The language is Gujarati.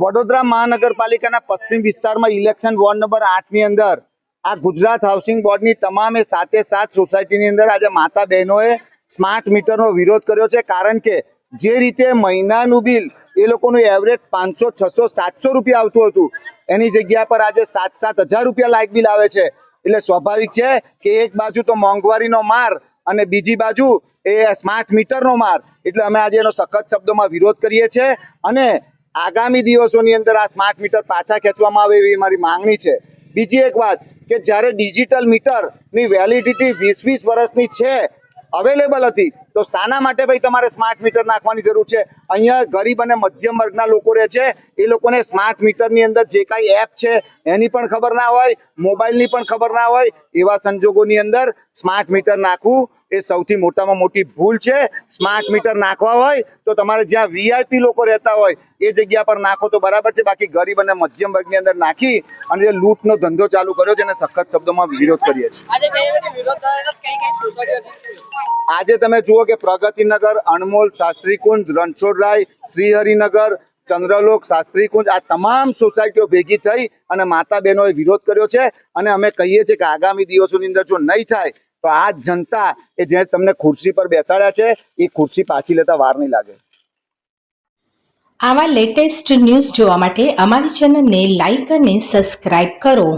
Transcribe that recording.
વડોદરા મહાનગરપાલિકાના પશ્ચિમ વિસ્તારમાં ઇલેક્શન વોર્ડ નંબર આઠની અંદર આ ગુજરાત હાઉસિંગ બોર્ડની તમામે સાતે સાત સોસાયટીની અંદર આજે માતા બહેનોએ સ્માર્ટ મીટરનો વિરોધ કર્યો છે. કારણ કે જે રીતે મહિનાનું બિલ એ લોકોનું એવરેજ પાંચસો, છસો, સાતસો રૂપિયા આવતું હતું, એની જગ્યા પર આજે સાત સાત હજાર રૂપિયા લાઇટ બિલ આવે છે. એટલે સ્વાભાવિક છે કે એક બાજુ તો મોંઘવારીનો માર અને બીજી બાજુ એ સ્માર્ટ મીટરનો માર. એટલે અમે આજે એનો સખત શબ્દોમાં વિરોધ કરીએ છીએ અને આગામી દિવસોની અંદર આ સ્માર્ટ મીટર પાછા ખેંચવામાં આવે એવી મારી માંગણી છે. બીજી એક વાત કે જ્યારે ડિજિટલ મીટરની વેલિડિટી વીસ વીસ વર્ષની છે અવેલેબલ હતી તો શાના માટે ભાઈ તમારે સ્માર્ટ મીટર નાખવાની જરૂર છે. અહીંયા ગરીબ અને મધ્યમ વર્ગના લોકો રહે છે. એ લોકોને સ્માર્ટ મીટરની અંદર જે કાંઈ એપ છે, એની પણ ખબર ના હોય મોબાઈલની પણ ખબર ના હોય, એવા સંજોગોની અંદર સ્માર્ટ મીટર નાખવું એ સૌથી મોટામાં મોટી ભૂલ છે. સ્માર્ટ મીટર નાખવા હોય તો તમારે જ્યાં વીઆઈપી લોકો રહેતા હોય, એ જગ્યા પર નાખો તો બરાબર છે. બાકી ગરીબ અને મધ્યમ વર્ગની અંદર નાખી અને જે લૂંટનો ધંધો ચાલુ કર્યો છે, એને સખત શબ્દોમાં વિરોધ કરીએ છીએ. આજે તમે જુઓ કે પ્રગતિનગર, અણમોલ, શાસ્ત્રીકુંજ, રણછોડરાય, શ્રીહરિનગર, ચંદ્રલોક, શાસ્ત્રીકુંજ આ તમામ સોસાયટીઓ ભેગી થઈ અને માતા બહેનોએ વિરોધ કર્યો છે અને અમે કહીએ છીએ કે આગામી દિવસોની અંદર જો નહીં થાય, તો આ જનતા એ જે તમને ખુરશી પર બેસાડ્યા છે, એ ખુરશી પાછી લેતા વાર નહીં લાગે. આવા લેટેસ્ટ ન્યૂઝ જોવા માટે અમારી ચેનલને લાઈક અને સબસ્ક્રાઇબ કરો.